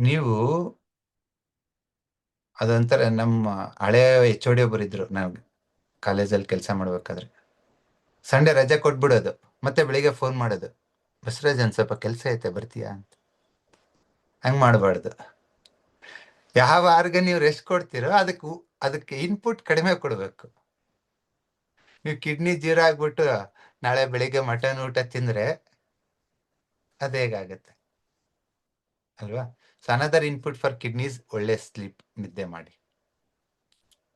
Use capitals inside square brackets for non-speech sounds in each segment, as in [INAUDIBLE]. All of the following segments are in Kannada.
ನೀವು ಅದೊಂಥರ ನಮ್ಮ ಹಳೆಯ ಎಚ್ ಡಿ ಒಬ್ಬರು ಇದ್ರು ನಾವು ಕಾಲೇಜಲ್ಲಿ ಕೆಲಸ ಮಾಡ್ಬೇಕಾದ್ರೆ. ಸಂಡೇ ರಜೆ ಕೊಟ್ಬಿಡೋದು, ಮತ್ತೆ ಬೆಳಿಗ್ಗೆ ಫೋನ್ ಮಾಡೋದು. ಬಸವರಾಜ್ ಒಂದು ಸ್ವಲ್ಪ ಕೆಲಸ ಐತೆ, ಬರ್ತೀಯಾ ಅಂತ. ಹಂಗ್ ಮಾಡಬಾರ್ದು. ಯಾವ ಆರ್ಗ ನೀವು ರೆಸ್ಟ್ ಕೊಡ್ತೀರೋ ಅದಕ್ಕೆ ಅದಕ್ಕೆ ಇನ್ಪುಟ್ ಕಡಿಮೆ ಕೊಡಬೇಕು. ನೀವು ಕಿಡ್ನಿ ಜೀರ ಆಗ್ಬಿಟ್ಟು ನಾಳೆ ಬೆಳಿಗ್ಗೆ ಮಟನ್ ಊಟ ತಿಂದ್ರೆ ಅದು ಹೇಗಾಗತ್ತೆ? ಅಲ್ವಾ? So another input for kidneys ಒಳ್ಳೆ ಸ್ಲೀಪ್ ನಿದ್ದೆ ಮಾಡಿ.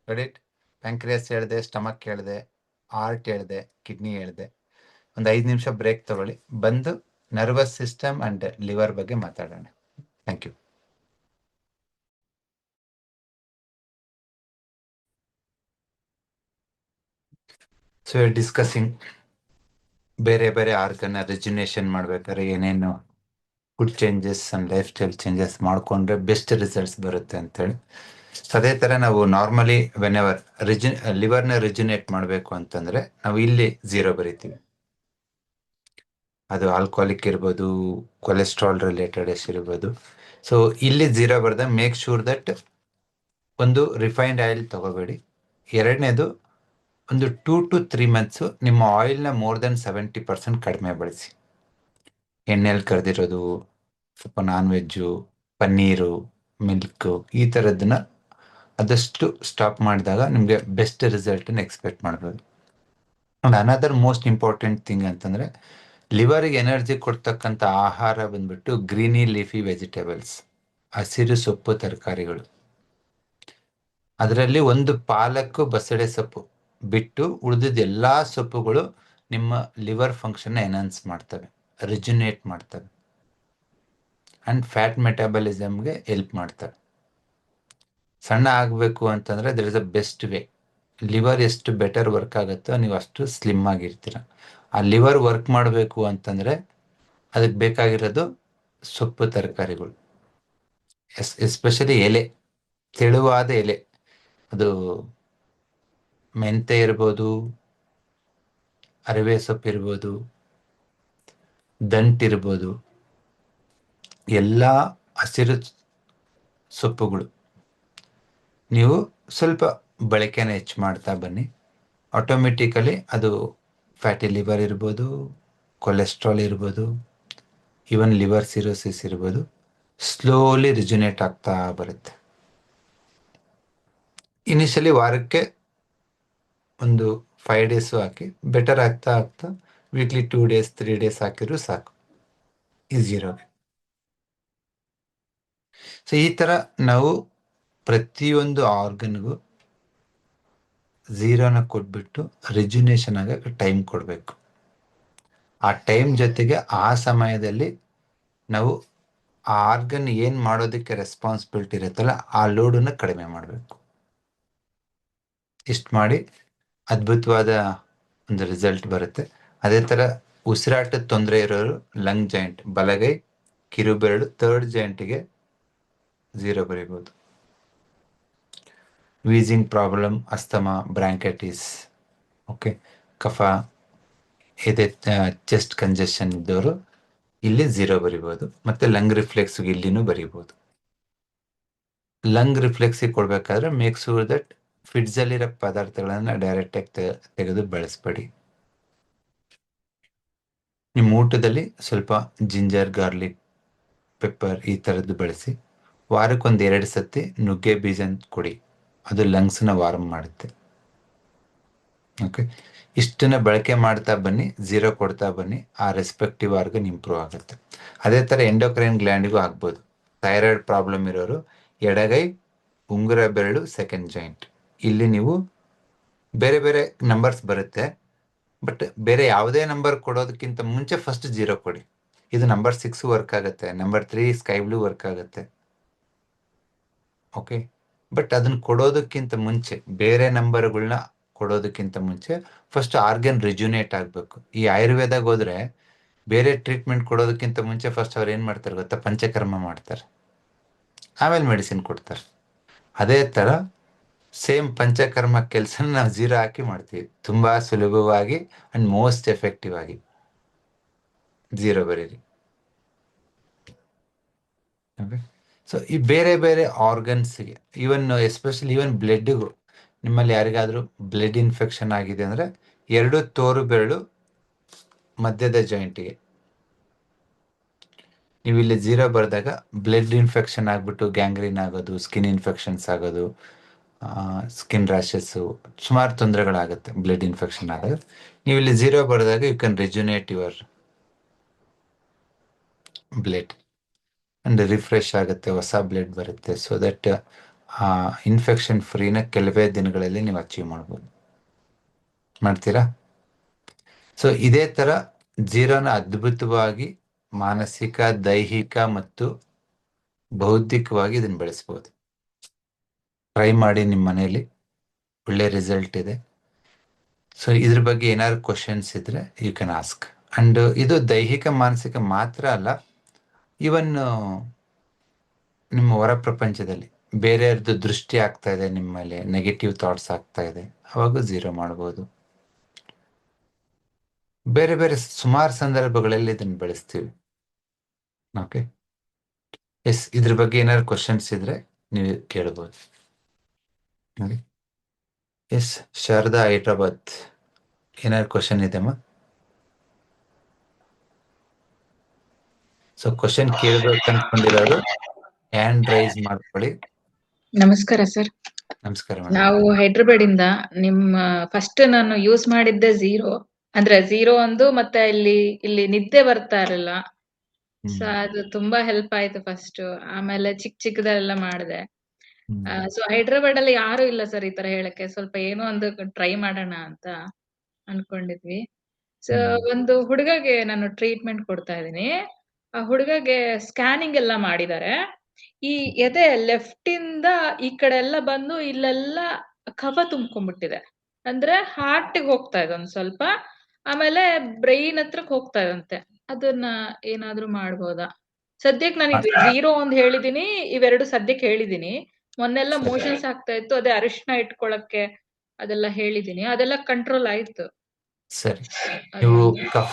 ಇಟ್ ಪ್ಯಾಂಕ್ರಿಯಾಸ್ ಹೇಳಿದೆ ಸ್ಟಮಕ್ ಹೇಳಿದೆ ಹಾರ್ಟ್ ಹೇಳಿದೆ ಕಿಡ್ನಿ ಹೇಳಿದೆ. ಒಂದು ಐದು ನಿಮಿಷ ಬ್ರೇಕ್ ತಗೊಳ್ಳಿ. ಬಂದು ನರ್ವಸ್ ಸಿಸ್ಟಮ್ ಅಂಡ್ ಲಿವರ್ ಬಗ್ಗೆ ಮಾತಾಡೋಣ. ಥ್ಯಾಂಕ್ ಯು ಸೊ ಡಿಸ್ಕಸಿಂಗ್ ಬೇರೆ ಬೇರೆ ಆರ್ಗನ್ ರೆಜುನೇಷನ್ ಮಾಡ್ಬೇಕಾದ್ರೆ ಏನೇನು food changes and lifestyle changes ಮಾಡಿಕೊಂಡ್ರೆ ಬೆಸ್ಟ್ ರಿಸಲ್ಟ್ಸ್ ಬರುತ್ತೆ ಅಂತೇಳಿ. ಸೊ ಅದೇ ಥರ ನಾವು ನಾರ್ಮಲಿ ವೆನ್ ಎವರ್ ರಿಜಿ ಲಿವರ್ನ ರಿಜಿನೇಟ್ ಮಾಡಬೇಕು ಅಂತಂದ್ರೆ ನಾವು ಇಲ್ಲಿ ಝೀರೋ ಬರಿತೀವಿ. ಅದು ಆಲ್ಕೋಹಾಲಿಕ್ ಇರ್ಬೋದು ಕೊಲೆಸ್ಟ್ರಾಲ್ ರಿಲೇಟೆಡ್ ಇರ್ಬೋದು. ಸೊ ಇಲ್ಲಿ ಝೀರೋ ಬರ್ದ ಮೇಕ್ ಶೂರ್ ದಟ್ ಒಂದು ರಿಫೈನ್ಡ್ ಆಯಿಲ್ ತಗೋಬೇಡಿ. ಎರಡನೇದು ಒಂದು ಟೂ ಟು ತ್ರೀ ಮಂತ್ಸು ನಿಮ್ಮ ಆಯಿಲ್ನ ಮೋರ್ ದೆನ್ ಸೆವೆಂಟಿ ಪರ್ಸೆಂಟ್ ಕಡಿಮೆ ಬಳಸಿ. ಎಣ್ಣೆಯಲ್ಲಿ ಕರೆದಿರೋದು, ಸ್ವಲ್ಪ ನಾನ್ ವೆಜ್ಜು ಪನ್ನೀರು, ಮಿಲ್ಕು, ಈ ಥರದ್ದನ್ನ ಆದಷ್ಟು ಸ್ಟಾಪ್ ಮಾಡಿದಾಗ ನಿಮಗೆ ಬೆಸ್ಟ್ ರಿಸಲ್ಟನ್ನು ಎಕ್ಸ್ಪೆಕ್ಟ್ ಮಾಡ್ಬೋದು. And another most important thing ಅಂತಂದರೆ ಲಿವರಿಗೆ ಎನರ್ಜಿ ಕೊಡ್ತಕ್ಕಂಥ ಆಹಾರ ಬಂದ್ಬಿಟ್ಟು ಗ್ರೀನಿ ಲೀಫಿ ವೆಜಿಟೇಬಲ್ಸ್ ಹಸಿರು ಸೊಪ್ಪು ತರಕಾರಿಗಳು. ಅದರಲ್ಲಿ ಒಂದು ಪಾಲಕ್ಕು ಬಸಳೆ ಸೊಪ್ಪು ಬಿಟ್ಟು ಉಳಿದಿದ್ದ ಎಲ್ಲ ಸೊಪ್ಪುಗಳು ನಿಮ್ಮ ಲಿವರ್ ಫಂಕ್ಷನ್ನ ಎನ್ಹಾನ್ಸ್ ಮಾಡ್ತವೆ. ರಿಜುನೇಟ್ ಮಾಡ್ತವೆ ಅಂಡ್ ಫ್ಯಾಟ್ ಮೆಟಾಬಲಿಸಮ್ಗೆ ಹೆಲ್ಪ್ ಮಾಡ್ತವೆ ಸಣ್ಣ ಆಗಬೇಕು ಅಂತಂದ್ರೆ there is a best way liver ಎಷ್ಟು ಬೆಟರ್ ವರ್ಕ್ ಆಗುತ್ತೋ ನೀವು ಅಷ್ಟು ಸ್ಲಿಮ್ ಆಗಿರ್ತೀರ. ಆ ಲಿವರ್ ವರ್ಕ್ ಮಾಡಬೇಕು ಅಂತಂದರೆ ಅದಕ್ಕೆ ಬೇಕಾಗಿರೋದು ಸೊಪ್ಪು, ತರಕಾರಿಗಳು. ಎಸ್ ಎಸ್ಪೆಷಲಿ ಎಲೆ, ತೆಳುವಾದ ಎಲೆ. ಅದು ಮೆಂತೆ ಇರ್ಬೋದು, ಅರಿವೆ ಸೊಪ್ಪು ಇರ್ಬೋದು ದಂಟಿರ್ಬೋದು. ಎಲ್ಲ ಹಸಿರು ಸೊಪ್ಪುಗಳು. ನೀವು ಸ್ವಲ್ಪ ಬಳಕೆನ ಹೆಚ್ಚು ಮಾಡ್ತಾ ಬನ್ನಿ. ಆಟೋಮೆಟಿಕಲಿ ಅದು ಫ್ಯಾಟಿ ಲಿವರ್ ಇರ್ಬೋದು ಕೊಲೆಸ್ಟ್ರಾಲ್ ಇರ್ಬೋದು ಈವನ್ ಲಿವರ್ ಸಿರೋಸಿಸ್ ಇರ್ಬೋದು ಸ್ಲೋಲಿ ರಿಜುನೇಟ್ ಆಗ್ತಾ ಬರುತ್ತೆ. ಇನಿಷಿಯಲಿ ವಾರಕ್ಕೆ ಒಂದು ಫೈವ್ ಡೇಸು ಹಾಕಿ ಬೆಟರ್ ಆಗ್ತಾ ಆಗ್ತಾ weekly two days three days ಹಾಕಿದ್ರು ಸಾಕು. ಈಸಿರೋಗೆ ಸೊ ಈ ಥರ ನಾವು ಪ್ರತಿಯೊಂದು ಆರ್ಗನ್ಗೂ ಝೀರೋನ ಕೊಟ್ಬಿಟ್ಟು ರೆಜ್ಯುನೇಷನ್ ಆಗೋಕ್ಕೆ ಟೈಮ್ ಕೊಡಬೇಕು. ಆ ಟೈಮ್ ಜೊತೆಗೆ ಆ ಸಮಯದಲ್ಲಿ ನಾವು ಆ ಆರ್ಗನ್ ಏನು ಮಾಡೋದಕ್ಕೆ ರೆಸ್ಪಾನ್ಸಿಬಿಲಿಟಿ ಇರುತ್ತಲ್ಲ, ಆ ಲೋಡನ್ನು ಕಡಿಮೆ ಮಾಡಬೇಕು. ಇಷ್ಟು ಮಾಡಿ ಅದ್ಭುತವಾದ ಒಂದು ರಿಸಲ್ಟ್ ಬರುತ್ತೆ. ಅದೇ ತರ ಉಸಿರಾಟದ ತೊಂದರೆ ಇರೋರು ಲಂಗ್ ಜಾಯಿಂಟ್ ಬಲಗೈ, ಕಿರುಬೆರಳು ಥರ್ಡ್ ಜಾಯಿಂಟ್ಗೆ zero ಬರೀಬಹುದು wheezing problem asthma bronchitis okay ಕಫ ಇದೆ ಚೆಸ್ಟ್ ಕಂಜೆಷನ್ ಇದ್ದವರು ಇಲ್ಲಿ ಝೀರೋ ಬರಿಬೋದು. ಮತ್ತೆ ಲಂಗ್ ರಿಫ್ಲೆಕ್ಸ್ ಇಲ್ಲಿನೂ ಬರಿಬೋದು. ಲಂಗ್ ರಿಫ್ಲೆಕ್ಸಿಗೆ ಕೊಡ್ಬೇಕಾದ್ರೆ ಮೇಕ್ ಶೂರ್ ದಟ್ ಫಿಡ್ಸಲ್ಲಿರೋ ಪದಾರ್ಥಗಳನ್ನ ಡೈರೆಕ್ಟ್ ಆಗಿ ತೆಗೆದು ಬಳಸಬೇಡಿ. ನಿಮ್ಮ ಊಟದಲ್ಲಿ ಸ್ವಲ್ಪ ಜಿಂಜರ್, ಗಾರ್ಲಿಕ್, ಪೆಪ್ಪರ್ ಈ ಥರದ್ದು ಬಳಸಿ, ವಾರಕ್ಕೊಂದು ಎರಡು ಸತಿ ನುಗ್ಗೆ ಬೀಜ ಕೊಡಿ. ಅದು ಲಂಗ್ಸ್ನ ವಾರ್ಮ್ ಮಾಡುತ್ತೆ. ಓಕೆ? ಇಷ್ಟನ್ನ ಬಳಕೆ ಮಾಡ್ತಾ ಬನ್ನಿ, ಝೀರೋ ಕೊಡ್ತಾ ಬನ್ನಿ, ಆ ರೆಸ್ಪೆಕ್ಟಿವ್ ಆರ್ಗನ್ ಇಂಪ್ರೂವ್ ಆಗುತ್ತೆ. ಅದೇ ಥರ ಎಂಡೋಕ್ರೈನ್ ಗ್ಲ್ಯಾಂಡಿಗೂ ಆಗ್ಬೋದು. ಥೈರಾಯ್ಡ್ ಪ್ರಾಬ್ಲಮ್ ಇರೋರು, ಎಡಗೈ, ಉಂಗುರ ಬೆರಳು, ಸೆಕೆಂಡ್ ಜಾಯಿಂಟ್. ಇಲ್ಲಿ ನೀವು ಬೇರೆ ಬೇರೆ ನಂಬರ್ಸ್ ಬರುತ್ತೆ. ಬಟ್ ಬೇರೆ ಯಾವುದೇ ನಂಬರ್ ಕೊಡೋದಕ್ಕಿಂತ ಮುಂಚೆ ಫಸ್ಟ್ ಜೀರೋ ಕೊಡಿ. ಇದು ನಂಬರ್ ಸಿಕ್ಸ್ ವರ್ಕ್ ಆಗುತ್ತೆ number three sky blue work ಆಗುತ್ತೆ. ಓಕೆ ಬಟ್ ಅದನ್ನ ಕೊಡೋದಕ್ಕಿಂತ ಮುಂಚೆ, ಬೇರೆ ನಂಬರ್ಗಳನ್ನ ಕೊಡೋದಕ್ಕಿಂತ ಮುಂಚೆ ಫಸ್ಟ್ ಆರ್ಗನ್ ರಿಜ್ಯುನೇಟ್ ಆಗಬೇಕು. ಈ ಆಯುರ್ವೇದಾಗ ಹೋದ್ರೆ ಬೇರೆ ಟ್ರೀಟ್ಮೆಂಟ್ ಕೊಡೋದಕ್ಕಿಂತ ಮುಂಚೆ ಫಸ್ಟ್ ಅವ್ರು ಏನು ಮಾಡ್ತಾರೆ ಗೊತ್ತಾ? ಪಂಚಕರ್ಮ ಮಾಡ್ತಾರೆ. ಆಮೇಲೆ ಮೆಡಿಸಿನ್ ಕೊಡ್ತಾರೆ. ಅದೇ ಥರ ಸೇಮ್ ಪಂಚಕರ್ಮ ಕೆಲಸ ನಾವು ಜೀರೋ ಹಾಕಿ ಮಾಡ್ತೀವಿ ತುಂಬಾ ಸುಲಭವಾಗಿ ಅಂಡ್ ಮೋಸ್ಟ್ ಎಫೆಕ್ಟಿವ್ ಆಗಿ ಜೀರೋ ಬರೀರಿ ಸೊ ಈ ಬೇರೆ ಬೇರೆ ಆರ್ಗನ್ಸ್ಗೆ ಈವನ್ ಎಸ್ಪೆಷಲಿ ಈವನ್ ಬ್ಲಡ್ಗೂ ನಿಮ್ಮಲ್ಲಿ ಯಾರಿಗಾದರೂ ಬ್ಲಡ್ ಇನ್ಫೆಕ್ಷನ್ ಆಗಿದೆ ಅಂದ್ರೆ ಎರಡು ತೋರು ಬೆರಳು ಮಧ್ಯದ ಜಾಯಿಂಟಿಗೆ ನೀವು ಇಲ್ಲಿ ಜೀರೋ ಬರೆದಾಗ ಬ್ಲಡ್ ಇನ್ಫೆಕ್ಷನ್ ಆಗಿಬಿಟ್ಟು ಗ್ಯಾಂಗ್ರೀನ್ ಆಗೋದು ಸ್ಕಿನ್ ಇನ್ಫೆಕ್ಷನ್ಸ್ ಆಗೋದು ಸ್ಕಿನ್ ರ್ಯಾಷಸ್ಸು ಸುಮಾರು ತೊಂದರೆಗಳಾಗುತ್ತೆ ಬ್ಲಡ್ ಇನ್ಫೆಕ್ಷನ್ ಆದಾಗ. ನೀವು ಇಲ್ಲಿ ಜೀರೋ ಬರೆದಾಗ you can rejuvenate your blood and refresh ಆಗುತ್ತೆ, ಹೊಸ ಬ್ಲಡ್ ಬರುತ್ತೆ. ಸೊ ದಟ್ ಇನ್ಫೆಕ್ಷನ್ ಫ್ರೀನ ಕೆಲವೇ ದಿನಗಳಲ್ಲಿ ನೀವು ಅಚೀವ್ ಮಾಡ್ಬೋದು. ಮಾಡ್ತೀರಾ? ಸೊ ಇದೇ ತರ ಜೀರೋನ ಅದ್ಭುತವಾಗಿ ಮಾನಸಿಕ, ದೈಹಿಕ ಮತ್ತು ಬೌದ್ಧಿಕವಾಗಿ ಇದನ್ನ ಬೆಳೆಸ್ಬೋದು. ಟ್ರೈ ಮಾಡಿ ನಿಮ್ಮ ಮನೆಯಲ್ಲಿ. ಒಳ್ಳೆ ರಿಸಲ್ಟ್ ಇದೆ. ಸೊ ಇದ್ರ ಬಗ್ಗೆ ಏನಾದ್ರು ಕ್ವಶನ್ಸ್ ಇದ್ರೆ ಯು ಕ್ಯಾನ್ ಆಸ್ಕ್ ಅಂಡ್ ಇದು ದೈಹಿಕ, ಮಾನಸಿಕ ಮಾತ್ರ ಅಲ್ಲ ಇವನ್ ನಿಮ್ಮ ಹೊರ ಪ್ರಪಂಚದಲ್ಲಿ. ಬೇರೆಯವ್ರದ್ದು ದೃಷ್ಟಿ ಆಗ್ತಾ ಇದೆ ನಿಮ್ಮ ಮೇಲೆ ನೆಗೆಟಿವ್ ಥಾಟ್ಸ್ ಆಗ್ತಾ ಇದೆ, ಅವಾಗ ಝೀರೋ ಮಾಡ್ಬೋದು. ಬೇರೆ ಬೇರೆ ಸುಮಾರು ಸಂದರ್ಭಗಳಲ್ಲಿ ಇದನ್ನ ಬೆಳೆಸ್ತೀವಿ. ಓಕೆ ಎಸ್ ಇದ್ರ ಬಗ್ಗೆ ಏನಾದ್ರು ಕ್ವಶನ್ಸ್ ಇದ್ರೆ ನೀವು ಕೇಳ್ಬೋದು. ನೋಡಿ. ಎಸ್ ಶಾರದಾ ಹೈದ್ರಾಬಾದ್. ಏನಾದ್ರು ಕ್ವಶನ್ ಇದೆಮ್ಮ ಸೊ ಕ್ವಶನ್ ಕೇಳಬೇಕು ಅನ್ಕೊಂಡಿರೋರು ಹ್ಯಾಂಡ್ ರೈಸ್ ಮಾಡ್ಕೊಳ್ಳಿ. ನಮಸ್ಕಾರ ಸರ್. ನಮಸ್ಕಾರ ನಾವು ಹೈದ್ರಾಬಾದ್ ಇಂದ ನಿಮ್ಮ ಫಸ್ಟ್ ನಾನು ಯೂಸ್ ಮಾಡಿದ್ದೆ ಝೀರೋ ಅಂದ್ರೆ ಝೀರೋ ಒಂದು ಮತ್ತೆ ಇಲ್ಲಿ ಇಲ್ಲಿ ನಿದ್ದೆ ಬರ್ತಾ ಇರಲಿಲ್ಲ ಸೊ ಅದು ತುಂಬಾ ಹೆಲ್ಪ್ ಆಯ್ತು ಫಸ್ಟ್ ಆಮೇಲೆ ಚಿಕ್ಕ ಚಿಕ್ಕದೆಲ್ಲ ಮಾಡಿದೆ. ಸೊ ಹೈದ್ರಾಬಾದ್ ಅಲ್ಲಿ ಯಾರು ಇಲ್ಲ ಸರ್ ಈ ತರ ಹೇಳಕ್ಕೆ. ಸ್ವಲ್ಪ ಏನೋ ಒಂದು ಟ್ರೈ ಮಾಡೋಣ ಅಂತ ಅನ್ಕೊಂಡಿದ್ವಿ. ಸೊ ಒಂದು ಹುಡುಗಗೆ ನಾನು ಟ್ರೀಟ್ಮೆಂಟ್ ಕೊಡ್ತಾ ಇದೀನಿ ಆ ಹುಡುಗಗೆ ಸ್ಕ್ಯಾನಿಂಗ್ ಎಲ್ಲ ಮಾಡಿದ್ದಾರೆ. ಈ ಎದೆ ಲೆಫ್ಟ್ ಇಂದ ಈ ಕಡೆ ಎಲ್ಲ ಬಂದು ಇಲ್ಲೆಲ್ಲ ಕಫ ತುಂಬ್ಕೊಂಡ್ಬಿಟ್ಟಿದೆ. ಅಂದ್ರೆ ಹಾರ್ಟ್ ಹೋಗ್ತಾ ಇದೆ ಒಂದ್ ಸ್ವಲ್ಪ. ಆಮೇಲೆ ಬ್ರೈನ್ ಹತ್ರಕ್ ಹೋಗ್ತಾ ಇದಂತೆ ಅದನ್ನ ಏನಾದ್ರೂ ಮಾಡ್ಬೋದಾ? ಸದ್ಯಕ್ಕೆ ನಾನು ಜೀರೋ ಒಂದ್ ಹೇಳಿದೀನಿ ಇವೆರಡು ಸದ್ಯಕ್ಕೆ ಹೇಳಿದೀನಿ. ಮೊನ್ನೆಲ್ಲ ಮೋಷನ್ಸ್ ಆಗ್ತಾ ಇತ್ತು ಅದೇ ಅರಿಶಿನ ಇಟ್ಕೊಳಕ್ಕೆ ಅದೆಲ್ಲ ಹೇಳಿದೀನಿ. ಅದೆಲ್ಲ ಕಂಟ್ರೋಲ್ ಆಯ್ತು. ಸರಿ. ನೀವು ಕಫ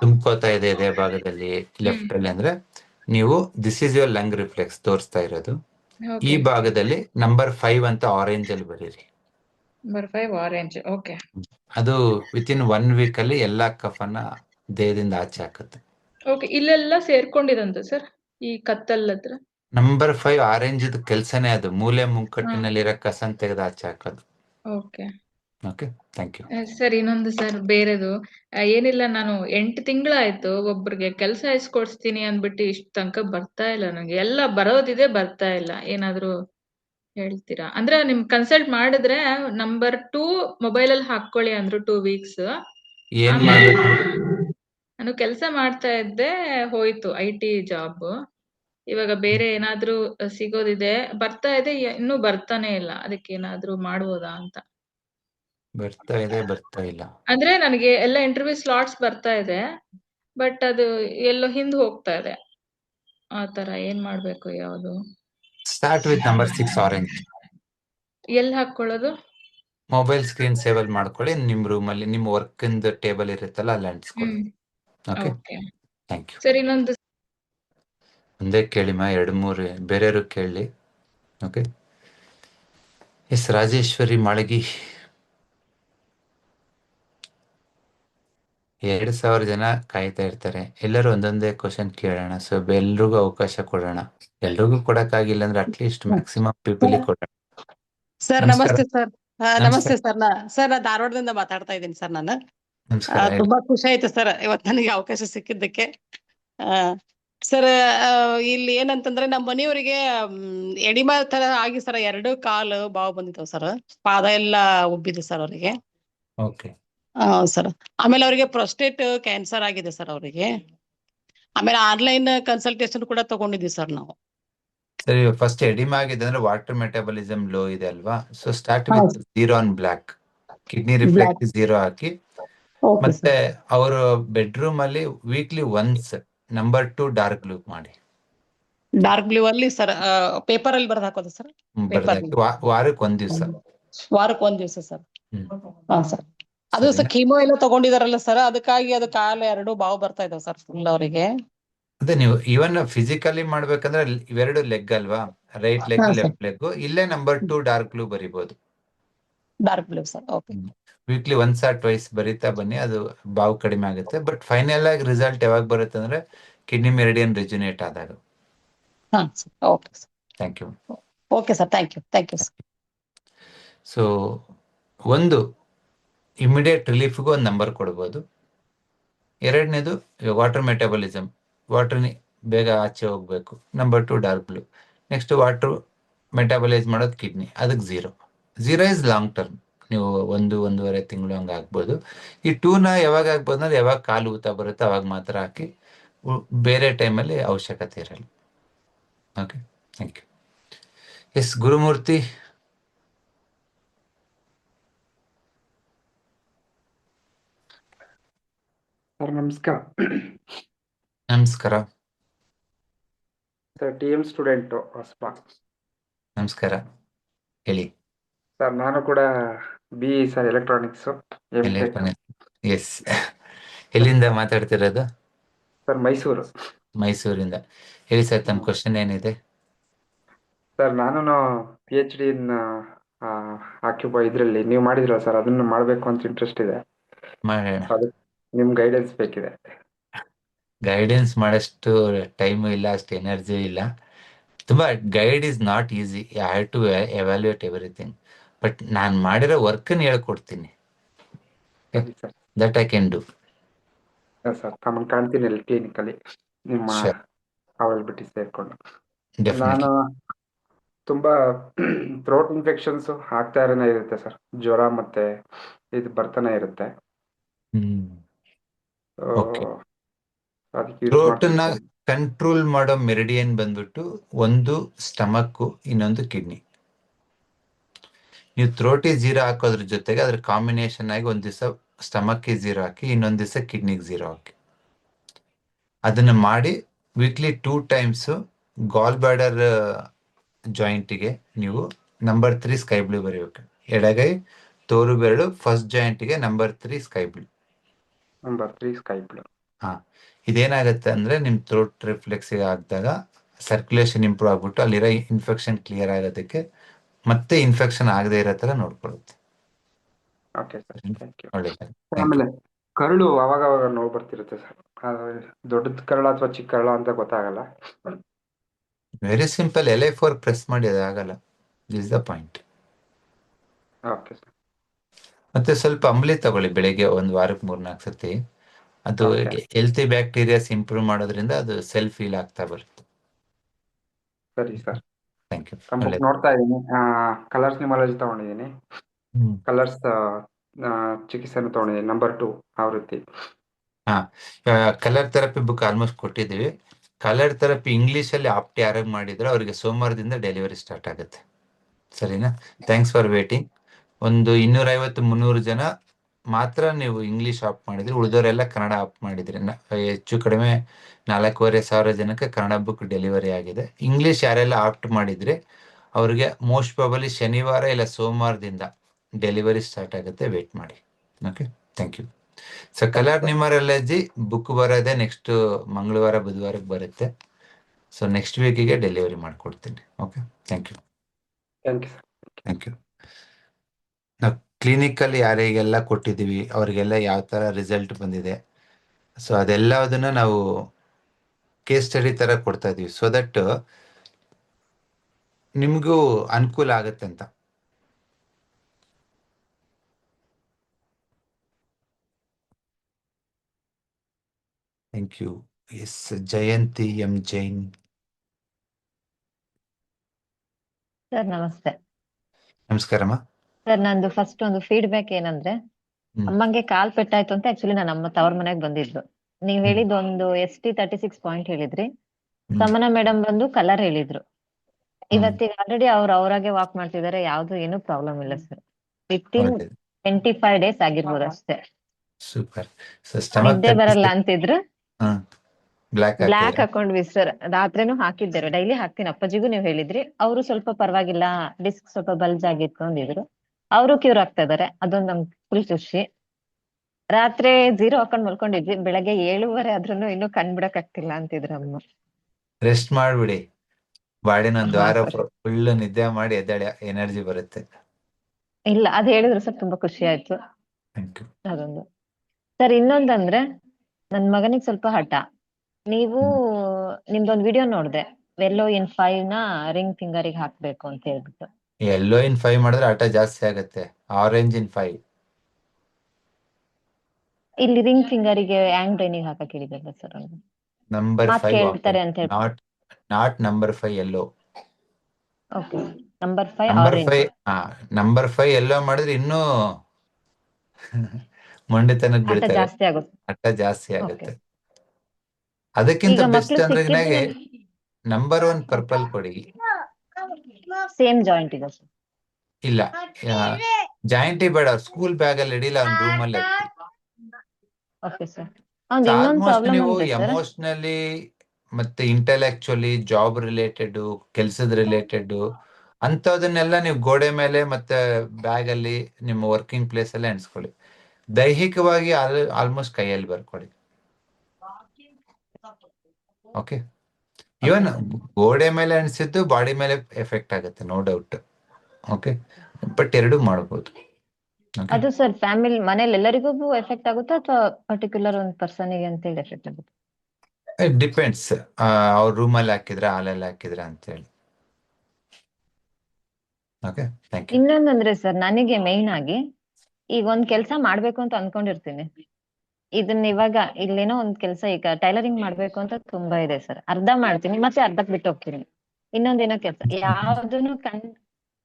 ತುಂಬ್ಕೋತಾ ಇದೆ ಇದೇ ಭಾಗದಲ್ಲಿ ಲೆಫ್ಟ್ ಅಲ್ಲಿ ಅಂದ್ರೆ ನೀವು this is your lung reflex ತೋರಿಸ್ತಾ ಇರೋದು. ಈ ಭಾಗದಲ್ಲಿ ನಂಬರ್ ಫೈವ್ ಅಂತ ಆರೆಂಜ್ ಅಲ್ಲಿ ಬರೀರಿ. ನಂಬರ್ ಫೈವ್ ಆರೆಂಜ್ ಓಕೆ ಅದು ವಿತ್ ಇನ್ ಒನ್ ವೀಕ್ ಅಲ್ಲಿ ಎಲ್ಲಾ ಕಫನ ದೇಹದಿಂದ ಆಚೆ ಹಾಕುತ್ತೆ. ಓಕೆ ಇಲ್ಲೆಲ್ಲ ಸೇರ್ಕೊಂಡಿದಂತೆ ಸರ್? ಈ ಕತ್ತಲ್ ಹತ್ರ? ನಂಬರ್ ಫೈವ್ ಆರೆಂಜ್ ಕೆಲಸನೇ ಅದು. ಮೂಲೆ ಮುಂಕಟ್ಟಿನಲ್ಲಿರೋ ಕಸನ್ ತೆಗೆದು ಆಚೆ ಹಾಕೋದು. Okay okay thank you sir ಇನ್ನೊಂದು ಸರ್ ಬೇರೆದು. ಆ, ಏನಿಲ್ಲ ನಾನು ಎಂಟು ತಿಂಗಳಾಯ್ತು ಒಬ್ರಿಗೆ ಕೆಲಸ ಇಸ್ಕೊಡ್ಸ್ತೀನಿ ಅಂದ್ಬಿಟ್ಟು ಇಷ್ಟ ತನಕ ಬರ್ತಾ ಇಲ್ಲ ನಂಗೆ. ಎಲ್ಲ ಬರೋದಿದೆ ಬರ್ತಾ ಇಲ್ಲ. ಏನಾದ್ರೂ ಹೇಳ್ತೀರಾ? ಅಂದ್ರೆ ನಿಮ್ ಕನ್ಸಲ್ಟ್ ಮಾಡಿದ್ರೆ ನಂಬರ್ ಟೂ ಮೊಬೈಲ್ ಅಲ್ಲಿ ಹಾಕೊಳ್ಳಿ ಅಂದ್ರು ಟೂ ವೀಕ್ಸ್ ಏನ್ ಮಾಡ್ಬೇಕು? ನಾನು ಕೆಲಸ ಮಾಡ್ತಾ ಇದ್ದೆ ಹೋಯ್ತು ಐ ಟಿ ಜಾಬ್ ಇವಾಗ ಬೇರೆ ಏನಾದ್ರೂ ಸಿಗೋದಿದೆ ಬರ್ತಾ ಇದೆ ಇನ್ನು ಬರ್ತಾನೆ ಇಲ್ಲ. ಅದಕ್ಕೆ ಏನಾದ್ರೂ ಮಾಡ್ಬೋದಾ ಅಂತ. ಬರ್ತಾ ಇದೆ ಬರ್ತಾ ಇಲ್ಲ. ಅಂದ್ರೆ ನನಗೆ ಎಲ್ಲ ಇಂಟರ್ವ್ಯೂ ಸ್ಲಾಟ್ಸ್ ಬರ್ತಾ ಇದೆ ಬಟ್ ಅದು ಎಲ್ಲೋ ಹಿಂದ್ ಹೋಗ್ತಾ ಇದೆ. ಆ ತರ ಏನ್ ಮಾಡ್ಬೇಕು ಯಾವ್ದು? Start with number six orange ಎಲ್ಲಿ ಹಾಕೊಳ್ಳೋದು ಮೊಬೈಲ್ ಸ್ಕ್ರೀನ್ ಸೇವಲ್ ಮಾಡ್ಕೊಳ್ಳಿ ನಿಮ್ ರೂಮ್ ಅಲ್ಲಿ ನಿಮ್ ವರ್ಕ್ ಟೇಬಲ್ ಇರುತ್ತಲ್ಲ ಅಲ್ಲಿ ಅಂಟಿಸ್ಕೊಳ್ಳಿ. ಓಕೆ ಥ್ಯಾಂಕ್ ಯು ಸರ್ ಇನ್ನೊಂದು ಒಂದೇ ಕೇಳಿಮ್ಮ ಎರಡು ಮೂರು ಬೇರೆಯವರು ಕೇಳಿ. Okay S Rajeshwari Malagi. ಎರಡು ಸಾವಿರ ಜನ ಕಾಯ್ತಾ ಇರ್ತಾರೆ. ಎಲ್ಲರೂ ಒಂದೊಂದೇ ಕ್ವಶನ್ ಕೇಳೋಣ. ಸೊ ಎಲ್ರಿಗೂ ಅವಕಾಶ ಕೊಡೋಣ. ಎಲ್ರಿಗೂ ಕೊಡಕ್ಕಾಗಿಲ್ಲ ಅಂದ್ರೆ ಅಟ್ಲೀಸ್ಟ್ ಮ್ಯಾಕ್ಸಿಮಮ್ ಪೀಪಲ್ ಕೊಡೋಣ. ಸರ್ ನಮಸ್ತೆ ಸರ್ ನಮಸ್ತೆ ಸರ್ ಸರ್ ನಾ ಧಾರವಾಡದಿಂದ ಮಾತಾಡ್ತಾ ಇದ್ದೀನಿ ಸರ್ ನಾನು. ತುಂಬಾ ಖುಷಿ ಆಯ್ತು ಸರ್ ಇವತ್ತು ನನಗೆ ಅವಕಾಶ ಸಿಕ್ಕಿದ್ದಕ್ಕೆ. ಸರ್ ಇಲ್ಲಿ ಏನಂತಂದ್ರೆ ನಮ್ಮ ಮನೆಯವರಿಗೆ ಎಡಿಮ ತರ ಆಗಿ ಸರ್ ಎರಡು ಕಾಲು ಬಾವು ಬಂದಿತ್ತು ಸರ್. ಪಾದ ಎಲ್ಲ ಉಬ್ಬಿದೆ ಸರ್ ಅವರಿಗೆ. ಓಕೆ. ಸರ್. ಆಮೇಲೆ ಅವರಿಗೆ ಪ್ರೊಸ್ಟೇಟ್ ಕ್ಯಾನ್ಸರ್ ಆಗಿದೆ ಸರ್ ಅವರಿಗೆ. ಆಮೇಲೆ ಆನ್ಲೈನ್ ಕನ್ಸಲ್ಟೇಷನ್ ಕೂಡ ತಗೊಂಡಿದ್ವಿ ಸರ್ ನಾವು. ಸರಿ ಫಸ್ಟ್ ಎಡಿಮಾ ಆಗಿದೆ ಅಂದ್ರೆ ವಾಟರ್ ಮೆಟಾಬಲಿಸಮ್ ಲೋ ಇದೆ ಅಲ್ವಾ? So start with zero on block kidney reflect zero ಹಾಕಿ. ಮತ್ತೆ ಅವರು ಬೆಡ್ರೂಮ್ ಅಲ್ಲಿ weekly once number two dark blue ಮಾಡಿ. ಡಾರ್ಕ್ ಬ್ಲೂ ಅಲ್ಲಿ ಸರ್ ಪೇಪರ್ ಅಲ್ಲಿ ಬರ್ದು ಹಾಕೋದು ಸರ್ ವಾರಕ್ಕೆ ಒಂದ್ ದಿವಸ. ವಾರಕ್ಕೆ ಒಂದ್ ದಿವಸ ಸರ್. ಹಾ ಸರ್ ಅದು ಸರ್? ಕೀಮೋ ಎಲ್ಲ ತಗೊಂಡಿದಾರಲ್ಲ ಸರ್ ಅದಕ್ಕಾಗಿ ಅದು ಕಾಲ ಎರಡು ಬಾವು ಬರ್ತಾ ಇದಾವೆ ಸರ್ ಫುಲ್ ಅವರಿಗೆ. ಅದೇ ನೀವು ಇವನ್ ಫಿಸಿಕಲಿ ಮಾಡ್ಬೇಕಂದ್ರೆ ಇವೆರಡು ಲೆಗ್ ಅಲ್ವಾ? Right leg. ಲೆಫ್ಟ್ ಲೆಗ್ ಇಲ್ಲೇ number two dark blue ಬರಿಬಹುದು dark blue sir okay weekly once or twice ಬರಿತಾ ಬನ್ನಿ ಅದು ಬಾವು ಕಡಿಮೆ ಆಗುತ್ತೆ. ಬಟ್ ಫೈನಲ್ ಆಗಿ ರಿಸಲ್ಟ್ ಯಾವಾಗ ಬರುತ್ತೆ ಅಂದ್ರೆ ಕಿಡ್ನಿ ಮೆರಿಡಿಯನ್ ರಿಜುನೇಟ್ ಆದಾಗ. Thank you okay sir thank you thank you so ಒಂದು ಇಮಿಡಿಯೇಟ್ ರಿಲೀಫ್ಗೂ ಒಂದು ನಂಬರ್ ಕೊಡ್ಬೋದು. ಎರಡನೇದು ವಾಟರ್ ಮೆಟಬಲಿಸಮ್ ವಾಟರ್ ಬೇಗ ಆಚೆ ಹೋಗ್ಬೇಕು. Number two dark blue next water metabolise ಮಾಡೋದು ಕಿಡ್ನಿ ಅದಕ್ಕೆ zero zero is long term ನೀವು ಒಂದು ಒಂದೂವರೆ ತಿಂಗಳು ಹಂಗೆ ಹಾಕ್ಬೋದು ಈ ಟೂನ ಯಾವಾಗ ಹಾಕ್ಬೋದು ಅಂದ್ರೆ ಯಾವಾಗ ಕಾಲು ಊತ ಬರುತ್ತೆ ಅವಾಗ ಮಾತ್ರ ಹಾಕಿ ಬೇರೆ ಟೈಮಲ್ಲಿ ಅವಶ್ಯಕತೆ ಇರಲ್ಲ. Okay thank you S Gurumurthy. Sir ನಮಸ್ಕಾರ. ನಮಸ್ಕಾರ. ಸರ್ ಟಿ ಎಂ ಸ್ಟೂಡೆಂಟು ನಮಸ್ಕಾರ. ಹೇಳಿ. ಸರ್ ನಾನು ಕೂಡ ಬಿ ಸರ್ ಎಲೆಕ್ಟ್ರಾನಿಕ್ಸ್ ಎಸ್ ಎಲ್ಲಿಂದ ಮಾತಾಡ್ತಿರೋದು? ಸರ್ ಮೈಸೂರು. ಮೈಸೂರಿಂದ. ಹೇಳಿ ಸರ್ ತಮ್ಮ ಕ್ವಶನ್ ಏನಿದೆ? ಸರ್ ನಾನು P H D in occupy ಇದರಲ್ಲಿ. ನೀವು ಮಾಡಿದ್ರಲ್ಲ ಸರ್ ಅದನ್ನ ಮಾಡಬೇಕು ಅಂತ ಇಂಟ್ರೆಸ್ಟ್ ಇದೆ. ನಿಮ್ ಗೈಡೆನ್ಸ್ ಬೇಕಿದೆ. ಗೈಡೆನ್ಸ್ ಮಾಡಷ್ಟು ಟೈಮ್ ಇಲ್ಲ ಅಷ್ಟು ಎನರ್ಜಿ ಇಲ್ಲ. ತುಂಬಾ guide is not easy I have to evaluate everything but ನಾನು ಮಾಡಿರೋ ವರ್ಕ್ ಹೇಳ್ಕೊಡ್ತೀನಿ. That I can do sir ತಮ್ಮನ್ನು ಕಾಣ್ತೀನಿ ಅಲ್ಲಿ ಕ್ಲಿನಿಕಲ್ಲಿ ನಿಮ್ಮ. ಅವೈಲಬಿಲಿಟಿ ಸೇರ್ಕೊಂಡು. ನಾನು ತುಂಬಾ ಥ್ರೋಟ್ ಇನ್ಫೆಕ್ಷನ್ಸ್ ಆಗ್ತಾ ಆಗ್ತಾನೆ ಇರುತ್ತೆ ಸರ್ ಜ್ವರ ಮತ್ತೆ ಇದು ಬರ್ತಾನೆ ಇರುತ್ತೆ. ಮಾಡ್ತೀನಿ. ಕಂಟ್ರೋಲ್ ಮಾಡೋ ಮೆರಿಡಿಯನ್ ಬಂದ್ಬಿಟ್ಟು ಒಂದು ಸ್ಟಮಕ್ ಇನ್ನೊಂದು ಕಿಡ್ನಿ ನೀವು ತ್ರೋಟಿ ಜೀರಾ ಹಾಕೋದ್ರ ಜೊತೆಗೆ ಅದ್ರ ಕಾಂಬಿನೇಷನ್ ಆಗಿ ಒಂದ್ ದಿವಸ ಸ್ಟಮಕ್ಗೆ ಜೀರಾ ಹಾಕಿ ಇನ್ನೊಂದ್ ದಿವಸ ಕಿಡ್ನಿಗೆ ಜೀರೋ ಹಾಕಿ. ಅದನ್ನ ಮಾಡಿ weekly two times gall bladder ಜಾಯಿಂಟಿಗೆ ನೀವು ನಂಬರ್ ತ್ರೀ ಸ್ಕೈ ಬ್ಲೂ ಬರೀಬೇಕು. ಎಡಗೈ ತೋರು ಬೆರಳು first ಜಾಯಿಂಟಿಗೆ number three sky blue number three sky blue ಇದೇನಾಗತ್ತೆ ಅಂದ್ರೆ ನಿಮ್ ಥ್ರೋಟ್ ರಿಫ್ಲೆಕ್ಸ್ ಹಾಕಿದಾಗ ಸರ್ಕ್ಯುಲೇಷನ್ ಇಂಪ್ರೂವ್ ಆಗ್ಬಿಟ್ಟು ಅಲ್ಲಿರೋ ಇನ್ಫೆಕ್ಷನ್ ಕ್ಲಿಯರ್ ಆಗೋದಕ್ಕೆ ಮತ್ತೆ ಇನ್ಫೆಕ್ಷನ್ ಆಗದೆ ಇರೋ ತರ ನೋಡ್ಕೊಳ್ಳುತ್ತೆ. ಆಮೇಲೆ ಕರಳು ಅವಾಗ ಅವಾಗ ನೋವು ಬರ್ತಿರುತ್ತೆ ಸರ್ ದೊಡ್ಡದ ಕರಳ ಅಥವಾ ಚಿಕ್ಕ ಕರಳ ಅಂತ ಗೊತ್ತಾಗಲ್ಲ. ವೆರಿ ಸಿಂಪಲ್ ಎಲೆ ಫೋರ್ ಪ್ರೆಸ್ ಮಾಡಿ ಅದಾಗಲ್ಲ is the point okay sir ಮತ್ತೆ ಸ್ವಲ್ಪ ಅಂಬಲಿ ತಗೊಳ್ಳಿ ಬೆಳಿಗ್ಗೆ ಒಂದು ವಾರಕ್ಕೆ ಮೂರ್ನಾಲ್ಕು ಸತಿ ಅದು. ಹೆಲ್ತಿ ಬ್ಯಾಕ್ಟೀರಿಯಾಸ್ ಇಂಪ್ರೂವ್ ಮಾಡೋದ್ರಿಂದ ಅದು ಸೆಲ್ಫ್ ಫೀಲ್ ಆಗ್ತಾ ಬರುತ್ತೆ. ಸರಿ ಸರ್ ಥ್ಯಾಂಕ್ ಯು ಆ ಬುಕ್ ನೋಡ್ತಾ ಇದ್ದೀನಿ. ಕಲರ್ಸ್ ನ್ಯೂಮರಾಲಜಿ ತಗೊಂಡಿದ್ದೀನಿ. ಕಲರ್ಸ್ ಚಿಕಿತ್ಸೆಯನ್ನು ತಗೊಂಡಿದ್ದೀನಿ. ನಂಬರ್ ಟು ಆವೃತ್ತಿ ಕಲರ್ ಥೆರಪಿ ಬುಕ್ ಆಲ್ಮೋಸ್ಟ್ ಕೊಟ್ಟಿದ್ದೀವಿ. ಕಲರ್ ಥೆರಪಿ ಇಂಗ್ಲಿಷ್ ಅಲ್ಲಿ ಆಪ್ಟ್ ಯಾರಾಗ ಮಾಡಿದ್ರೆ ಅವರಿಗೆ ಸೋಮವಾರದಿಂದ ಡೆಲಿವರಿ ಸ್ಟಾರ್ಟ್ ಆಗುತ್ತೆ. ಸರಿನಾ? ಥ್ಯಾಂಕ್ಸ್ ಫಾರ್ ವೇಟಿಂಗ್ ಒಂದು ಇನ್ನೂರ ಐವತ್ತು ಮುನ್ನೂರು ಜನ ಮಾತ್ರ ನೀವು ಇಂಗ್ಲಿಷ್ ಆಪ್ ಮಾಡಿದ್ರಿ ಉಳಿದವರೆಲ್ಲ ಕನ್ನಡ ಆಪ್ ಮಾಡಿದ್ರಿ. ಹೆಚ್ಚು ಕಡಿಮೆ ನಾಲ್ಕೂವರೆ ಸಾವಿರ ಜನಕ್ಕೆ ಕನ್ನಡ ಬುಕ್ ಡೆಲಿವರಿ ಆಗಿದೆ. ಇಂಗ್ಲಿಷ್ ಯಾರೆಲ್ಲ ಆಪ್ಟ್ ಮಾಡಿದ್ರಿ ಅವ್ರಿಗೆ ಮೋಸ್ಟ್ ಪ್ರಾಬಲಿ ಶನಿವಾರ ಇಲ್ಲ ಸೋಮವಾರದಿಂದ ಡೆಲಿವರಿ ಸ್ಟಾರ್ಟ್ ಆಗುತ್ತೆ. ವೇಟ್ ಮಾಡಿ. Okay thank you so colour numerology book ಬರೋದೆ ನೆಕ್ಸ್ಟ್ ಮಂಗಳವಾರ ಬುಧವಾರಕ್ಕೆ ಬರುತ್ತೆ. ಸೊ ನೆಕ್ಸ್ಟ್ ವೀಕಿಗೆ ಡೆಲಿವರಿ ಮಾಡ್ಕೊಡ್ತೀನಿ. Okay thank you thank you thank you clinically ಯಾರಿಗೆಲ್ಲ ಕೊಟ್ಟಿದ್ದೀವಿ ಅವರಿಗೆಲ್ಲ ಯಾವ ಥರ ರಿಸಲ್ಟ್ ಬಂದಿದೆ. ಸೊ ಅದೆಲ್ಲದನ್ನ ನಾವು ಕೇಸ್ ಸ್ಟಡಿ ಥರ ಕೊಡ್ತಾ ಇದೀವಿ ಸೊ ದಟ್ ನಿಮಗೂ ಅನುಕೂಲ ಆಗುತ್ತೆ ಅಂತ. Thank you S Jayanti M Jain ನಮಸ್ತೆ ನಮಸ್ಕಾರಮ್ಮ ಸರ್ ನಂದು ಫಸ್ಟ್ ಒಂದು ಫೀಡ್ಬ್ಯಾಕ್ ಏನಂದ್ರೆ. ಅಮ್ಮಂಗೆ ಕಾಲ್ ಪೆಟ್ಟಾಯ್ತು ಅಂತ ಆಕ್ಚುಲಿ ನಾನು ಅಮ್ಮ ತವ್ರ ಮನೆಗೆ ಬಂದಿದ್ದು. ನೀವ್ ಹೇಳಿದ್ ಒಂದು S T thirty six point ಹೇಳಿದ್ರಿ. ಸಮನ ಮೇಡಮ್ ಬಂದು ಕಲರ್ ಹೇಳಿದ್ರು. ಇವತ್ತಿಗೆ ಆಲ್ರೆಡಿ ಅವ್ರು ಅವರಾಗೆ ವಾಕ್ ಮಾಡ್ತಿದ್ದಾರೆ ಯಾವ್ದು ಏನು ಪ್ರಾಬ್ಲಮ್ ಇಲ್ಲ sir fifteen twenty five days ಆಗಿರ್ಬೋದು ಅಷ್ಟೇ. ಸೂಪರ್ ನಿದ್ದೆ ಬರಲ್ಲ ಅಂತಿದ್ರು. ಬ್ಲ್ಯಾಕ್ ಬ್ಲಾಕ್ ಹಾಕೊಂಡ್ವಿ ಸರ್ ರಾತ್ರಿನೂ ಹಾಕಿದ್ದೇವೆ ಡೈಲಿ ಹಾಕ್ತೀನಿ. ಅಪ್ಪಾಜಿಗೂ ನೀವು ಹೇಳಿದ್ರಿ. ಅವರು ಸ್ವಲ್ಪ ಪರವಾಗಿಲ್ಲ. ಡಿಸ್ಕ್ ಸ್ವಲ್ಪ ಬಲ್ಜ್ ಆಗಿತ್ತು ಅಂದಿದ್ರು ಅವರು ಕ್ಯೂರ್ ಆಗ್ತಾ ಇದಾರೆ. ಅದೊಂದು ನಮ್ ಫುಲ್ ಖುಷಿ. ರಾತ್ರಿ ಜೀರೋ ಹಾಕೊಂಡ್ ಮಲ್ಕೊಂಡಿದ್ವಿ. ಬೆಳಗ್ಗೆ ಏಳುವರೆ ಆದ್ರೂನು ಇನ್ನು ಕಣ್ ಬಿಡಕ್ ಆಗ್ತಿಲ್ಲ ಅಂತಿದ್ರು ಅಮ್ಮ. ರೆಸ್ಟ್ ಮಾಡ್ಬಿಡಿ. ಬಾಡಿನ ಒಂದು ವಾರ ಫುಲ್ ನಿದ್ದೆ ಮಾಡಿ ಎದ್ದಾಳೆ ಎನರ್ಜಿ ಬರುತ್ತೆ. ಇಲ್ಲ ಅದ್ ಹೇಳಿದ್ರು ಸರ್ ತುಂಬಾ ಖುಷಿ ಆಯ್ತು. ಅದೊಂದು. ಸರ್ ಇನ್ನೊಂದಂದ್ರೆ ನನ್ ಮಗನಿಗೆ ಸ್ವಲ್ಪ ಹಠ. ನೀವು ನಿಮ್ದೊಂದ್ ವಿಡಿಯೋ ನೋಡ್ದೆ. ವೆಲ್ಲೋ ಇನ್ ಫೈವ್ನ ರಿಂಗ್ ಫಿಂಗರಿಗೆ ಹಾಕ್ಬೇಕು ಅಂತ ಹೇಳ್ಬಿಟ್ಟು. ಎಲ್ಲೋ ಇನ್ ಫೈವ್ ಮಾಡಿದ್ರೆ ಆಟ ಜಾಸ್ತಿ ಆಗುತ್ತೆ. ಆರೆಂಜ್ ಇನ್ ಫೈವ್ ಇಲ್ಲಿ ರಿಂಗ್ ಫಿಂಗರ್ಗೆ ಆಂಗ್ ಟ್ರೈನಿಂಗ್ ಹಾಕಕ್ಕೆ ಹೇಳಿದ್ರಲ್ಲ ಸರ್ ನಂಬರ್ ಫೈವ್ ಹೇಳ್ತಾರೆ ಅಂತ ಹೇಳಿ not not number five yellow okay number five number five ಹಾ ನಂಬರ್ ಫೈವ್ ಎಲ್ಲೋ ಮಾಡಿದ್ರೆ ಇನ್ನೂ [LAUGHS] ಮೊಂಡೆತನಕ್ ಬಿಡುತ್ತೆ ಬೀಳ್ತಾರೆ. ಜಾಸ್ತಿ ಆಗುತ್ತೆ. ಆಟ ಜಾಸ್ತಿ ಆಗುತ್ತೆ. ಅದಕ್ಕಿಂತ ಬೆಸ್ಟ್ ಅಂದ್ರೆ ನಂಬರ್ ಒನ್ ಪರ್ಪಲ್ ಕೊಡಿ. ಸೇಮ್ ಜಾಯಿಂಟ್ ಇದೆ ಸರ್ ಇಲ್ಲ ಜಾಯಿಂಟಿ ಬೇಡ ಸ್ಕೂಲ್ ಬ್ಯಾಗ್ ಅಲ್ಲಿ ಇಡಿಲ್ಲ ಅವ್ನ ರೂಮ್ ಅಲ್ಲಿ. ಓಕೆ ಸರ್ ನೀವು ಎಮೋಷನಲಿ ಮತ್ತೆ ಇಂಟೆಲೆಕ್ಚುಲಿ ಜಾಬ್ ರಿಲೇಟೆಡ್ ಕೆಲ್ಸದ ರಿಲೇಟೆಡ್ ಅಂತದನ್ನೆಲ್ಲ ನೀವು ಗೋಡೆ ಮೇಲೆ ಮತ್ತೆ ಬ್ಯಾಗ್ ಅಲ್ಲಿ ನಿಮ್ಮ ವರ್ಕಿಂಗ್ ಪ್ಲೇಸ್ ಅಲ್ಲಿ ಎಣಿಸ್ಕೊಳ್ಳಿ. ದೈಹಿಕವಾಗಿ ಆಲ್ಮೋಸ್ಟ್ ಕೈಯಲ್ಲಿ ಬರ್ಕೊಳ್ಳಿ. ಓಕೆ ಇವನ್ ಗೋಡೆ ಮೇಲೆ ಅನಿಸಿದ್ದು ಬಾಡಿ ಮೇಲೆ ಎಫೆಕ್ಟ್ ಆಗುತ್ತೆ ನೋ ಡೌಟ್ ಓಕೆ ಬಟ್ ಎರಡು ಮಾಡಬಹುದು ಅದು ಸರ್ ಫ್ಯಾಮಿಲಿ ಮನೇಲಿ ಎಲ್ಲರಿಗೂ ಎಫೆಕ್ಟ್ ಆಗುತ್ತಾ ಅಥವಾ ಪರ್ಟಿಕ್ಯುಲರ್ ಒಂದು ಪರ್ಸನ್ಗೆ ಅಂತ ಹೇಳಿ ಎಫೆಕ್ಟ್ ಆಗುತ್ತೆ? ಇಟ್ ಡಿಪೆಂಡ್ಸ್ ಅವ್ರ ರೂಮಲ್ಲಿ ಹಾಕಿದ್ರ ಹಾಲಲ್ಲಿ ಹಾಕಿದ್ರ ಅಂತ ಹೇಳಿ. ಓಕೆ ಥ್ಯಾಂಕ್ ಯು ಇನ್ನೊಂದಂದ್ರೆ ಸರ್ ನನಗೆ ಮೇನ್ ಆಗಿ ಈಗ ಒಂದ್ ಕೆಲಸ ಮಾಡ್ಬೇಕು ಅಂತ ಅನ್ಕೊಂಡಿರ್ತೀನಿ. ಇದನ್ನ ಇವಾಗ ಇಲ್ಲೇನೋ ಒಂದ್ ಕೆಲ್ಸ ಈಗ ಟೈಲರಿಂಗ್ ಮಾಡ್ಬೇಕು ಅಂತ ತುಂಬಾ ಇದೆ ಸರ್ ಅರ್ಧ ಮಾಡ್ತೀನಿ ಮತ್ತೆ ಅರ್ಧಕ್ ಬಿಟ್ಟು ಹೋಗ್ತೀನಿ. ಇನ್ನೊಂದೇನೋ ಕೆಲ್ಸ. ಯಾವ್ದನ್ನು ಕನ್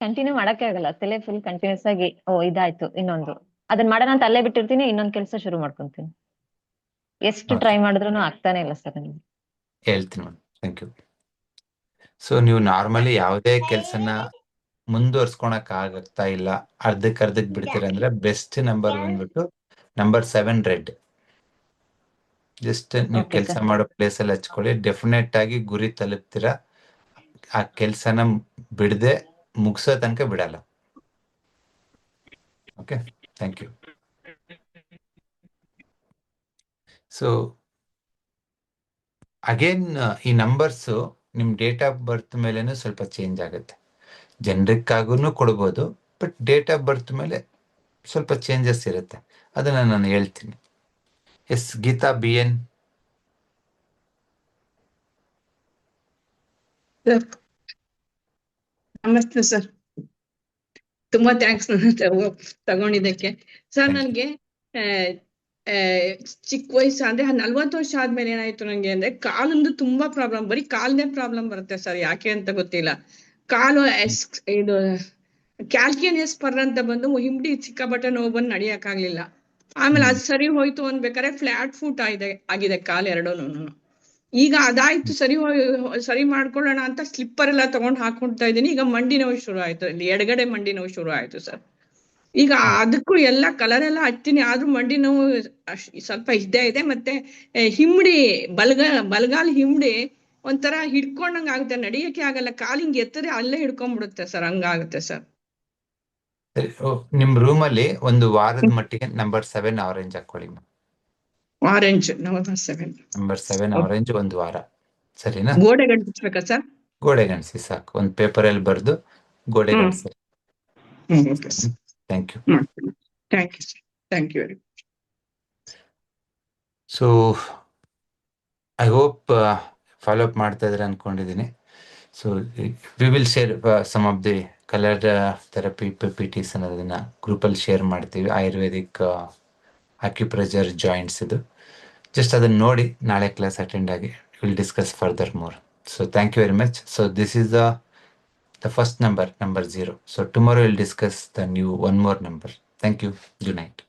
ಕಂಟಿನ್ಯೂ ಮಾಡಕ್ಕೆ ಆಗಲ್ಲ. ತಲೆ ಫುಲ್ ಕಂಟಿನ್ಯೂಸ್ ಆಗಿ ಓ ಇದಾಯ್ತು ಇನ್ನೊಂದು. ಅದನ್ನ ಮಾಡೋಣ ಅಂತ ಅಲ್ಲೇ ಬಿಟ್ಟಿರ್ತೀನಿ ಇನ್ನೊಂದ್ ಕೆಲ್ಸ ಶುರು ಮಾಡ್ಕೊಂತೀನಿ. ಎಷ್ಟು. ಟ್ರೈ ಮಾಡಿದ್ರು ಆಗ್ತಾನೆ ಇಲ್ಲ ಸರ್ ನನಗೆ. ಹೇಳ್ತೀನಿ ಥ್ಯಾಂಕ್ ಯು ಸೊ ನೀವು ನಾರ್ಮಲಿ ಯಾವುದೇ ಕೆಲಸನ ಮುಂದುವರ್ಸ್ಕೊಳಕ್ ಆಗ್ತಾ ಇಲ್ಲ. ಅರ್ಧಕ್ ಅರ್ಧಕ್ ಬಿಡ್ತೀರ ಅಂದ್ರೆ ಬೆಸ್ಟ್ ನಂಬರ್ ಬಂದ್ಬಿಟ್ಟು ನಂಬರ್ ಸೆವೆನ್ ರೆಡ್ ಜಸ್ಟ್ ನೀವು ಕೆಲಸ ಮಾಡೋ ಪ್ಲೇಸ್ ಅಲ್ಲಿ ಹಚ್ಕೊಳ್ಳಿ. ಡೆಫಿನೆಟ್ ಆಗಿ ಗುರಿ ತಲುಪ್ತೀರಾ? ಆ ಕೆಲಸನ ಬಿಡದೆ ಮುಗಿಸೋ ತನಕ ಬಿಡಲ್ಲ. Okay thank you so again ಈ ನಂಬರ್ಸ್ ನಿಮ್ ಡೇಟ್ ಆಫ್ ಬರ್ತ್ ಮೇಲೆನೂ ಸ್ವಲ್ಪ ಚೇಂಜ್ ಆಗುತ್ತೆ. ಜನರಿಕ್ ಆಗೂ ಕೊಡ್ಬೋದು ಬಟ್ ಡೇಟ್ ಆಫ್ ಬರ್ತ್ ಮೇಲೆ ಸ್ವಲ್ಪ ಚೇಂಜಸ್ ಇರುತ್ತೆ. ಅದನ್ನ ನಾನು ಹೇಳ್ತೀನಿ. S Geetha bien? ನಮಸ್ತೆ ಸರ್ ತುಂಬಾ ಥ್ಯಾಂಕ್ಸ್ ನನ್ನ ತಗೊ- ತಗೊಂಡಿದ್ದಕ್ಕೆ. ಸರ್. ನನ್ಗೆ ಚಿಕ್ಕ ವಯಸ್ಸು ಅಂದ್ರೆ ನಲ್ವತ್ತು ವರ್ಷ ಆದ್ಮೇಲೆ ಏನಾಯ್ತು ನಂಗೆ ಅಂದ್ರೆ ಕಾಲೊಂದು ತುಂಬಾ ಪ್ರಾಬ್ಲಮ್ ಬರೀ ಕಾಲ್ನೇ ಪ್ರಾಬ್ಲಮ್ ಬರುತ್ತೆ ಸರ್ ಯಾಕೆ ಅಂತ ಗೊತ್ತಿಲ್ಲ. ಕಾಲು ಎಸ್ ಇದು ಕ್ಯಾಲ್ಕಿಯನ್ ಸ್ಪರ್ ಅಂತ ಬಂದು ಹಿಂಡಿ ಸಿಕ್ಕಾಪಟ್ಟೆ ನೋವು ಬಂದು ನಡಿಯಕ್ಕಾಗ್ಲಿಲ್ಲ. ಆಮೇಲೆ ಅದು ಸರಿ ಹೋಯ್ತು ಅನ್ಬೇಕಾದ್ರೆ ಫ್ಲಾಟ್ ಫುಟ್ ಆಗಿದೆ ಆಗಿದೆ ಕಾಲ್ ಎರಡೂನು ಈಗ ಅದಾಯ್ತು ಸರಿ ಹೋಯ್- ಸರಿ ಮಾಡ್ಕೊಳ್ಳೋಣ ಅಂತ ಸ್ಲಿಪ್ಪರ್ ಎಲ್ಲ ತಗೊಂಡ್ ಹಾಕೊಂಡ್ತಾ ಇದ್ದೀನಿ. ಈಗ ಮಂಡಿ ನೋವು ಶುರು ಆಯ್ತು ಇಲ್ಲಿ ಎಡಗಡೆ ಮಂಡಿ ನೋವು ಶುರು ಆಯ್ತು ಸರ್. ಈಗ ಅದಕ್ಕೂ ಎಲ್ಲ ಕಲರ್ ಎಲ್ಲ ಹಚ್ತೀನಿ ಆದ್ರೂ ಮಂಡಿ ನೋವು ಸ್ವಲ್ಪ ಇದ್ದೇ ಇದೆ. ಮತ್ತೆ ಹಿಮ್ಡಿ ಬಲ್ಗ ಬಲ್ಗಾಲ್ ಹಿಮ್ಡಿ ಒಂಥರ ಹಿಡ್ಕೊಂಡಂಗ ಆಗುತ್ತೆ ನಡಿಯಕ್ಕೆ ಆಗಲ್ಲ. ಕಾಲಿಂಗ್ ಹಿಂಗ್ ಎತ್ತರೆ ಅಲ್ಲೇ ಹಿಡ್ಕೊಂಡ್ಬಿಡುತ್ತೆ ಸರ್ ಹಂಗಾಗುತ್ತೆ ಸರ್. ಸರಿ ನಿಮ್ ರೂಮ್ ಅಲ್ಲಿ ಒಂದು ವಾರದ ಮಟ್ಟಿಗೆ ನಂಬರ್ ಸೆವೆನ್ ಆರೆಂಜ್ ಹಾಕೊಳ್ಳಿ orange seven number seven Okay. Orange ಒಂದು ವಾರ. ಸರಿನಾ? ಗೋಡೆ ಗಂಟಿಸ್ಬೇಕಾ ಸರ್ ಗೋಡೆ ಗಣಿಸಿ ಸಾಕು. ಒಂದು ಪೇಪರ್ ಅಲ್ಲಿ ಬರೆದು ಗೋಡೆ. ಗಣಿಸಿ. Thank you thank you thank you very so I hope follow up ಮಾಡ್ತಾ ಇದ್ರೆ ಅನ್ಕೊಂಡಿದ್ದೀನಿ. So we will share some of the colour therapy, P Ts ಅನ್ನೋದನ್ನ ಗ್ರೂಪಲ್ಲಿ ಶೇರ್ ಮಾಡ್ತೀವಿ. ಆಯುರ್ವೇದಿಕ್ ಆಕ್ಯುಪ್ರೆಜರ್ ಜಾಯಿಂಟ್ಸ್ ಇದು. ಜಸ್ಟ್ ಅದನ್ನ ನೋಡಿ ನಾಳೆ ಕ್ಲಾಸ್ ಅಟೆಂಡ್ ಆಗಿ will discuss further more so thank you very much so this is the the first number number zero so tomorrow will discuss the new one more number thank you good night.